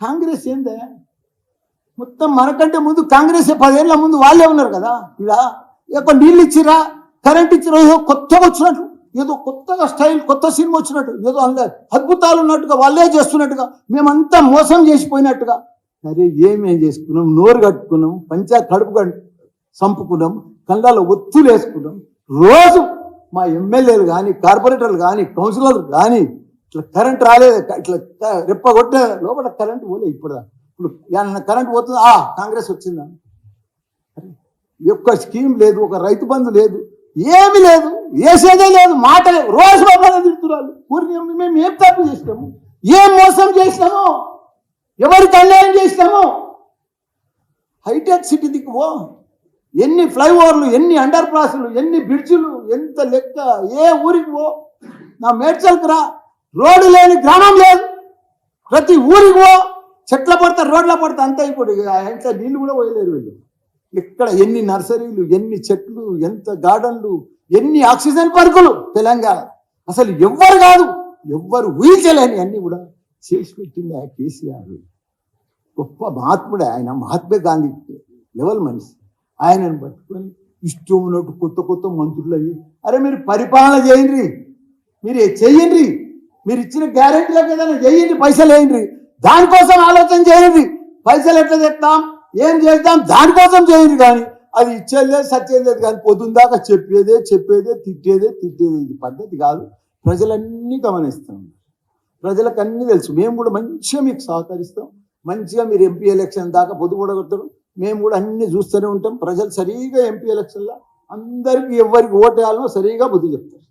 కాంగ్రెస్ ఏందే? మొత్తం మనకంటే ముందు కాంగ్రెస్ పదేళ్ళ ముందు వాళ్ళే ఉన్నారు కదా. ఇలా ఎక్కువ నీళ్ళు ఇచ్చిరా కరెంట్ ఇచ్చిరా ఏదో కొత్తగా వచ్చినట్టు ఏదో కొత్తగా స్టైల్ కొత్త సినిమా వచ్చినట్టు ఏదో అందులో అద్భుతాలు ఉన్నట్టుగా వాళ్ళే చేస్తున్నట్టుగా మేమంతా మోసం చేసిపోయినట్టుగా. అరే ఏమేం చేసుకున్నాం? నోరు కట్టుకున్నాం పంచా కడుపు కట్టు చంపుకున్నాం కళ్ళలో ఒత్తులు వేసుకున్నాం రోజు మా ఎమ్మెల్యేలు కానీ కార్పొరేటర్లు కానీ కౌన్సిలర్లు కానీ ఇట్లా కరెంట్ రాలేదు. ఇట్లా రెప్ప కొట్టిన లోపల కరెంట్ పోలే ఇప్పుడు ఇప్పుడు ఏమన్నా కరెంట్ పోతుంది? ఆ కాంగ్రెస్ వచ్చిందా? ఒక్క స్కీమ్ లేదు ఒక రైతు బంధు లేదు ఏమి లేదు వేసేదే లేదు మాట లేదు రోజు మమ్మల్ని తిడుతున్నారు. ఊరిని మేము ఏం తప్పు చేసినాము? ఏం మోసం చేసినాము? ఎవరికి అన్యాయం చేసినాము? హైటెక్ సిటీ దిక్కు పో. ఎన్ని ఫ్లైఓవర్లు ఎన్ని అండర్ పాస్లు ఎన్ని బ్రిడ్జిలు ఎంత లెక్క ఏ ఊరికి పో. నా మేడ్చల్కి రా. రోడ్డు లేని గ్రామం లేదు. ప్రతి ఊరికి పో చెట్ల పడతా రోడ్ల పడతా. అంతా ఇప్పుడు ఇంకా నీళ్ళు కూడా పోయలేరు వీళ్ళు. ఇక్కడ ఎన్ని నర్సరీలు ఎన్ని చెట్లు ఎంత గార్డెన్లు ఎన్ని ఆక్సిజన్ పార్కులు తెలంగాణ. అసలు ఎవ్వరు కాదు ఎవ్వరు ఊహించలేని అన్ని కూడా చేసి పెట్టింది ఆ కేసీఆర్ గొప్ప మహాత్ముడే ఆయన మహాత్మా గాంధీ లెవెల్ మనిషి. ఆయనను పట్టుకొని ఇష్టం ఉన్నట్టు కొత్త కొత్త మంత్రులు అవి అరే మీరు పరిపాలన చేయండి. మీరు చెయ్యండి మీరు ఇచ్చిన గ్యారెంటీలకు ఏదైనా చేయండి పైసలు వేయండి. దానికోసం ఆలోచన చేయండి. పైసలు ఎట్లా చెప్తాం ఏం చేద్దాం దానికోసం చేయండి కానీ. అది ఇచ్చేదే సత్యం లేదు కానీ పొద్దుందాకా దాకా చెప్పేదే చెప్పేదే తిట్టేదే తిట్టేదే. ఇది పద్ధతి కాదు. ప్రజలన్నీ గమనిస్తాం. ప్రజలకు అన్నీ తెలుసు. మేము కూడా మంచిగా మీకు సహకరిస్తాం. మంచిగా మీరు ఎంపీ ఎలక్షన్ దాకా పొద్దు కొడగొడతారు మేము కూడా అన్ని చూస్తూనే ఉంటాం. ప్రజలు సరిగా ఎంపీ ఎలక్షన్లో అందరికీ ఎవరికి ఓటేయాలనో సరిగా బుద్ధి చెప్తారు.